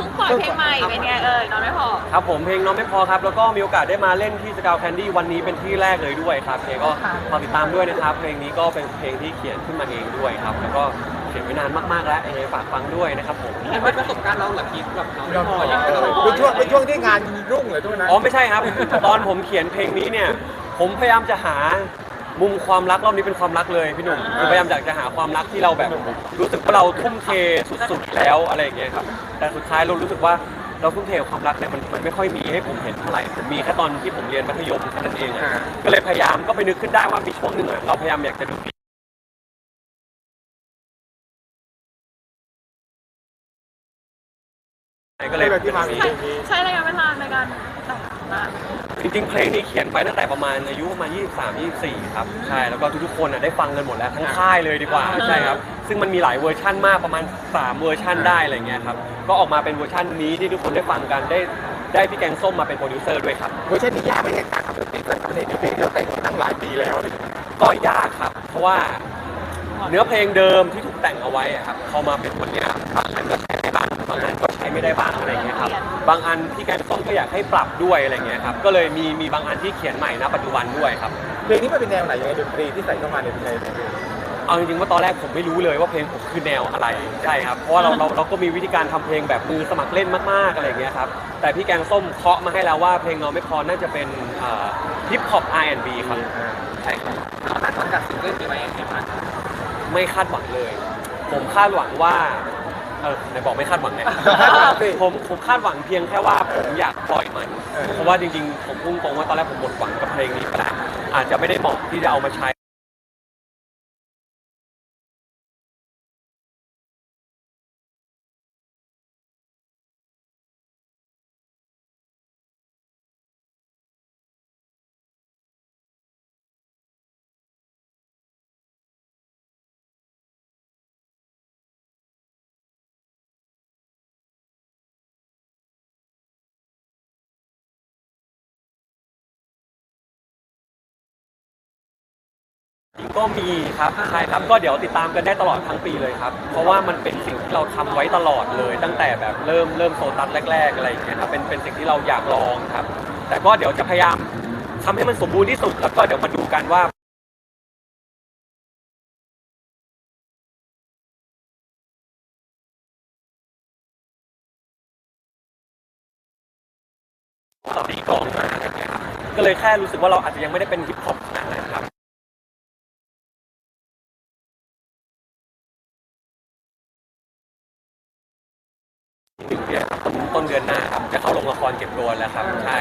พิ่งปล่อยเพลงใหม่เป็นไงเอ่ยนอนไม่พอ ครับผมเพลงน้องไม่พอครับ แล้วก็มีโอกาสได้มาเล่นที่สกาวแคนดี้วันนี้เป็นที่แรกเลยด้วยครับเพลงก็ฝากติดตามด้วยนะครับ เพลงนี้ก็เป็นเพลงที่เขียนขึ้นมาเองด้วยครับ แล้วก็เขียนไว้นานมากๆแล้วยังไงฝากฟังด้วยนะครับผมเห็นว่าประสบการณ์เราเหลักพีกับน้องยอมพพอออย่างเงี้ยเราเป็นช่วงเป็นช่วงที่งานรุ่งเลยช่วงนั้นอ๋อไม่ใช่ครับ ตอนผมเขียนเพลงนี้เนี่ย ผมพยายามจะหา มุมความรักรอบนี้เป็นความรักเลยพี่หนุ่มผมพยายามอยากจะหาความรักที่เราแบบรู้สึกว่าเราทุ่มเทสุดๆแล้วอะไรอย่างเงี้ยครับแต่สุดท้ายเรารู้สึกว่าเราทุ่มเทกับความรักเนี่ยมันมันไม่ค่อยมีให้ผมเห็นเท่าไหร่ผมมีแค่ตอนที่ผมเรียนมัธยมแค่นั้นเองอะก็เลยพยายามก็ไปนึกขึ้นได้ว่ามีช่วงหนึ่งอะเราพยายามอยากจะดู ก็เลยก็เลยที่มาเป็นใช้แบบนี้ใช้ระยะเวลาในการแต่งมาจริงๆ เพลงนี้เขียนไปตั้งแต่ประมาณอายุประมาณ 23 24 ครับ ใช่ แล้วก็ทุกๆ คนน่ะได้ฟังกันหมดแล้วทั้งค่ายเลยดีกว่า ใช่ครับ ซึ่งมันมีหลายเวอร์ชั่นมากประมาณ 3 เวอร์ชั่นได้อะไรเงี้ยครับ ก็ออกมาเป็นเวอร์ชันนี้ที่ทุกคนได้ฟังกันได้ได้พี่แกงส้มมาเป็นโปรดิวเซอร์ด้วยครับเวอร์ชันนี้ยากไหมเนี่ยการทำดนตรีแต่เพลงเพลงที่เราแต่งมาตั้งหลายปีแล้ว ก็ยากครับ เพราะว่าเนื้อเพลงเดิมที่ถูกแต่งเอาไว้อะครับพอมาเป็นวันเนี้ยบางอันก็ใช้ได้บ้างบางอันก็ใช้ ไม่ได้บ้างอะไรเงี้ยครับบางอันที่แกงส้มก็อยากให้ปรับด้วยอะไรเงี้ยครับก็เลยมีมีบางอันที่เขียนใหม่ณปัจจุบันด้วยครับเพลงนี้มันเป็นแนวไหนยังไงดนตรีที่ใส่เข้ามาในเพลงเอาจริงๆว่าตอนแรกผมไม่รู้เลยว่าเพลงผมคือแนวอะไรใช่ครับเพราะว่าเราเราเราก็มีวิธีการทำเพลงแบบมือสมัครเล่นมากๆอะไรอย่างเงี้ยครับแต่พี่แกงส้มเคาะมาให้แล้วว่าเพลงนอนไม่พอน่าจะเป็นฮิปฮอป R&B ครับใช่ครับหลังจากซิงเกิลนี้ไว้ยังไงบ้างไม่คาดหวังเลย ผมคาดหวังว่า เออไหนบอกไม่คาดหวังไงผมผมคาดหวังเพียงแค่ว่าผมอยากปล่อยมัน เพราะว่าจริงๆ ผมพุ่งตรงว่าตอนแรกผมหมดหวังกับเพลงนี้ไปแล้วอาจจะไม่ได้เหมาะที่จะเอามาใช้ ก็มีครับใช่ครับก็เดี๋ยวติดตามกันได้ตลอดทั้งปีเลยครับ เพราะว่ามันเป็นสิ่งที่เราทำไว้ตลอดเลย ตั้งแต่แบบเริ่มเริ่มโซตัสแรก ๆ อะไรอย่างเงี้ยครับเป็นเป็นสิ่งที่เราอยากลองครับ แต่ก็เดี๋ยวจะพยายามทำให้มันสมบูรณ์ที่สุดแล้วก็เดี๋ยวมาดูกันว่าต่อตีกองมาก็เลยแค่รู้สึกว่าเราอาจจะยังไม่ได้เป็นฮิปฮอป ละครเก็บตัวแล้วครับใช่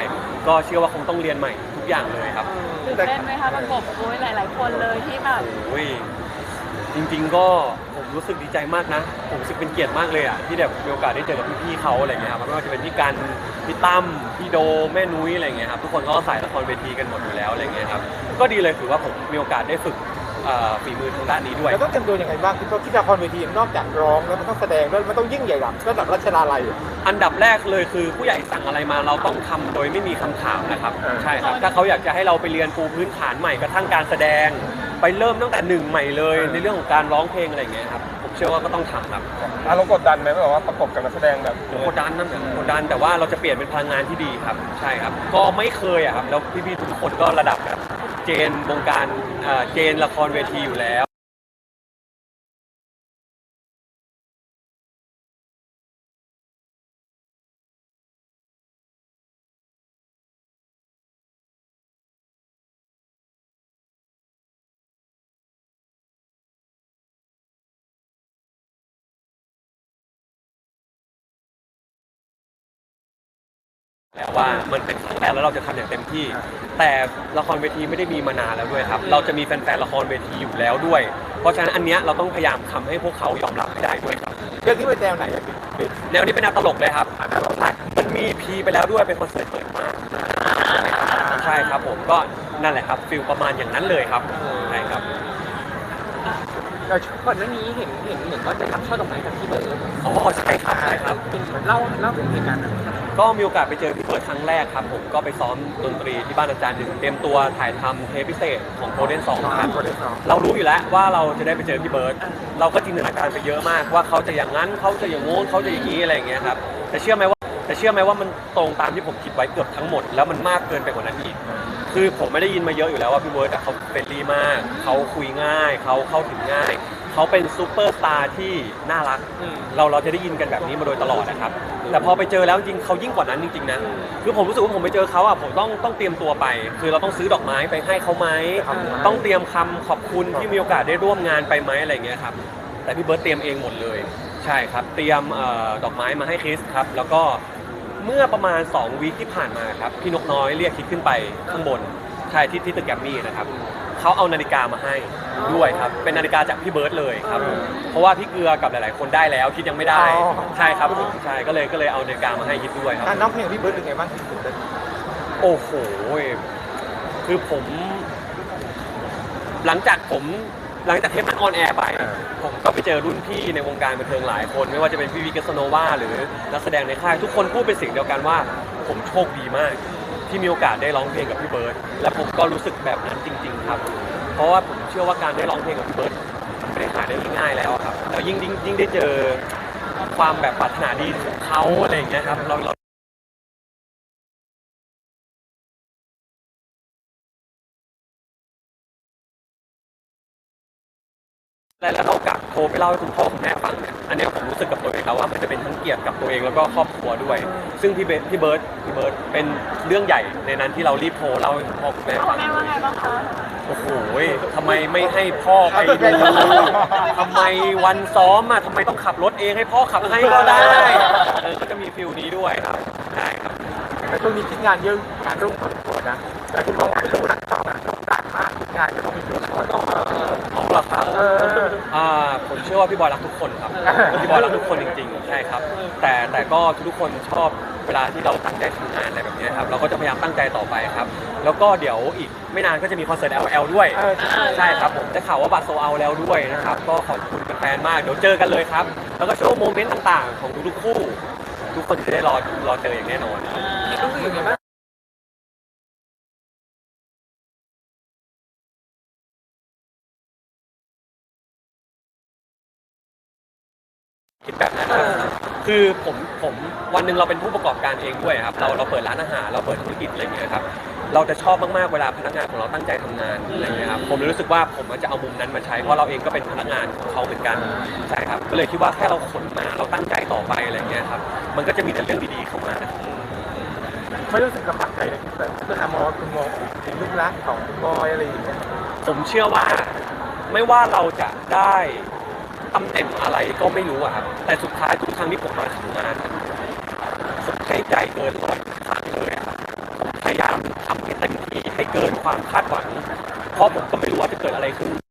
ก็เชื่อว่าคงต้องเรียนใหม่ทุกอย่างเลยครับตื่นเต้นไหมคะประกบโอ้ยหลาย ๆ คนเลยที่แบบโอ้ยจริง ๆ ก็ผมรู้สึกดีใจมากนะ ผมรู้สึกเป็นเกียรติมากเลยอะที่แบบมีโอกาสได้เจอกับพี่ๆเขาอะไรเงี้ยครับไม่ว่าจะเป็นพี่กันพี่ตั้มพี่โดแม่นุ้ยอะไรเงี้ยครับทุกคนก็สายละครเวทีกันหมดอยู่แล้วอะไรเงี้ยครับก็ดีเลยถือว่าผมมีโอกาสได้ฝึกเอ่อ ฝีมือทางด้านนี้ด้วยเราต้องเตรียมตัวยังไงบ้างที่ที่ละครเวทีนอกจากร้องแล้วมันต้องแสดงด้วยมันต้องยิ่งใหญ่ระดับระดับรัชดาลัย อันดับแรกเลยคือผู้ใหญ่สั่งอะไรมาเราต้องทำโดยไม่มีคำถามนะครับเออใช่ครับ ถ้าเขาอยากจะให้เราไปเรียนปูพื้นฐานใหม่กระทั่งการแสดง ไปเริ่มตั้งแต่หนึ่งใหม่เลย ในเรื่องของการร้องเพลงอะไรอย่างเงี้ยครับผมเชื่อว่าก็ต้องทำครับอารมณ์กดดันไหมแบบว่าประกบกับนักแสดงแบบกดดันนั่นแหละกดดันแต่ว่าเราจะเปลี่ยนเป็นพลังงานที่ดีครับ ใช่ครับ ก็ไม่เคยอะครับแล้วพี่ๆทุกคนก็ระดับแบบ เจนวงการเอ่อเจนละครเวทีอยู่แล้ว แล้วว่ามันเป็นครั้งแรกแล้วเราจะทำอย่างเต็มที่ แต่ละครเวทีไม่ได้มีมานานแล้วด้วยครับ เราจะมีแฟนๆละครเวทีอยู่แล้วด้วย เพราะฉะนั้นอันเนี้ยเราต้องพยายามทำให้พวกเขายอมรับให้ได้ด้วยครับเรื่องที่เป็นแนวไหนอะพี่แนวนี้เป็นแนวตลกเลยครับมันมีพีไปแล้วด้วยเป็นคอนเสิร์ตเปิดมาใช่ครับผมก็นั่นแหละครับฟิลประมาณอย่างนั้นเลยครับใช่ครับเราก่อนหน้านี้เห็นเห็นเหมือนว่าจะทำช่อดอกไม้กับพี่เบิร์ดอ๋อใช่ครับใช่ครับเป็นเล่าเล่าถึงเหตุการณ์นั้นครับ ก็มีโอกาสไปเจอพี่เบิร์ดครั้งแรกครับ ผมก็ไปซ้อมดนตรีที่บ้านอาจารย์หนึ่งเตรียมตัวถ่ายทำเทปพิเศษของโกลเด้นสองครับ Golden Song เรารู้อยู่แล้วว่าเราจะได้ไปเจอพี่เบิร์ดเราก็จินตนาการไปเยอะมากว่าเขาจะอย่างนั้นเขาจะอย่างงู้นเขาจะอย่างนี้อะไรอย่างเงี้ยครับแต่เชื่อไหมว่าแต่เชื่อไหมว่ามันตรงตามที่ผมคิดไว้เกือบทั้งหมดแล้วมันมากเกินไปกว่านั้นอีกคือผมไม่ได้ยินมาเยอะอยู่แล้วว่าพี่เบิร์ดอะเขาเฟรนลี่มากเขาคุยง่ายเขาเข้าถึงง่าย เขาเป็นซูเปอร์สตาร์ที่น่ารัก เราเราจะได้ยินกันแบบนี้มาโดยตลอดนะครับ แต่พอไปเจอแล้วจริงเขายิ่งกว่านั้นจริงๆนะคือผมรู้สึกว่าผมไปเจอเขาอะผมต้องต้องเตรียมตัวไป คือเราต้องซื้อดอกไม้ไปให้เขาไหมต้องเตรียมคำขอบคุณที่มีโอกาสได้ร่วมงานไปไหมอะไรอย่างเงี้ยครับแต่พี่เบิร์ตเตรียมเองหมดเลย ใช่ครับ เตรียมเอ่อดอกไม้มาให้คริสครับแล้วก็เมื่อประมาณ 2 วีคที่ผ่านมาครับพี่นกน้อยเรียกคิดขึ้นไปข้างบนใช่ที่ที่ตึกแกรมมี่นะครับ เขาเอานาฬิกามาให้ด้วยครับ เป็นนาฬิกาจากพี่เบิร์ตเลยครับผมเพราะว่าพี่เกลือกับหลาย ๆ คนได้แล้วคิดยังไม่ได้อ๋อ ใช่ครับผมใช่ก็เลยก็เลยเอานาฬิกามาให้คิดด้วยครับ การน้องเพลงพี่เบิร์ดเป็นไงบ้างที่สุดเลยโอ้โห คือผม หลังจากผมหลังจากเทปนั้นออนแอร์ไป ผมก็ไปเจอรุ่นพี่ในวงการบันเทิงหลายคน ไม่ว่าจะเป็นพี่วิกเกสโนวาหรือนักแสดงในค่าย ทุกคนพูดเป็นเสิ่งเดียวกันว่า ผมโชคดีมาก ที่มีโอกาสได้ร้องเพลงกับพี่เบิร์ดและผมก็รู้สึกแบบนั้นจริง ๆ ครับ เพราะว่าผมเชื่อว่าการได้ร้องเพลงกับพี่เบิร์ดมันไม่ได้หาได้ง่ายๆแล้วครับแล้วยิ่งยิ่งยิ่งได้เจอความแบบปรารถนาดีของเขาอะไรอย่างเงี้ยครับเราเราแล้วเรากลับโทรไปเล่าให้คุณพ่อคุณแม่ฟังเนี่ยอันนี้ผมรู้สึกกับตัว แล้วว่ามันจะเป็นทั้งเกียรติกับตัวเองแล้วก็ครอบครัวด้วย ซึ่งพี่เบสพี่เบิร์ดพี่เบิร์ดเป็นเรื่องใหญ่ในนั้นที่เรารีบโทรเล่าให้คุณพ่อคุณแม่พ่อฟังแม่ว่าไงบ้างคะโอ้โหทำไมไม่ให้พ่อไปดูทำไมวันซ้อมอะทำไมต้องขับรถเองให้พ่อขับให้ก็ได้เออก็จะมีฟิลนี้ด้วยครับใช่ครับแต่ช่วงนี้คิดงานเยอะงานรุ่งพอสมควรนะแต่คุณบอกว่าเป็นนักต่อนะต้องการมากคิดงานจะต้องมีตัวละครต้องของเหรอครับเอออ่าผมเชื่อว่าพี่บอยรักทุกคนครับพี่บอยรักทุกคนจริงๆใช่ครับ แต่แต่ก็ทุกๆคนชอบเวลาที่เราตั้งใจทำงานอะไรแบบนี้ครับเราก็จะพยายามตั้งใจต่อไปครับ แล้วก็เดี๋ยวอีกไม่นานก็จะมีคอนเสิร์ต LL ด้วยเออใช่ครับผมจะข่าวว่าบัตรโซเอาแล้วด้วยนะครับ ก็ขอบคุณแฟนๆมากเดี๋ยวเจอกันเลยครับ แล้วก็โชว์โมเมนต์ต่างๆ ของทุกๆคู่ ทุกคนจะได้รอรอเจออย่างแน่นอน ต้องอื่นไงบ้าง คิดแบบนั้นครับคือผมผมวันหนึ่งเราเป็นผู้ประกอบการเองด้วยครับ เราเราเปิดร้านอาหารเราเปิดธุรกิจอะไรอย่างเงี้ยครับเราจะชอบมากๆเวลาพนักงานของเราตั้งใจทำงานอะไรอย่างเงี้ยครับผมเลยรู้สึกว่าผมอาจจะเอามุมนั้นมาใช้เพราะเราเองก็เป็นพนักงานของเขาเหมือนกันใช่ครับก็เลยคิดว่าแค่เราขนมาเราตั้งใจต่อไปอะไรอย่างเงี้ยครับมันก็จะมีแต่เรื่องดีๆเข้ามา ไม่รู้สึกลำบากใจเลยที่แบบคุณอามองคุณมองถึงลูกรักของคุณบอยอะไรอย่างเงี้ยผมเชื่อว่าไม่ว่าเราจะได้ ตำแหน่งอะไรก็ไม่รู้อะครับแต่สุดท้ายทุกครั้งที่ผมมาทำงานผมใช้ใจเกินร้อยครั้งเลยอะพยายามทำให้เต็มที่ให้เกินความคาดหวัง เพราะผมก็ไม่รู้ว่าจะเกิดอะไรขึ้น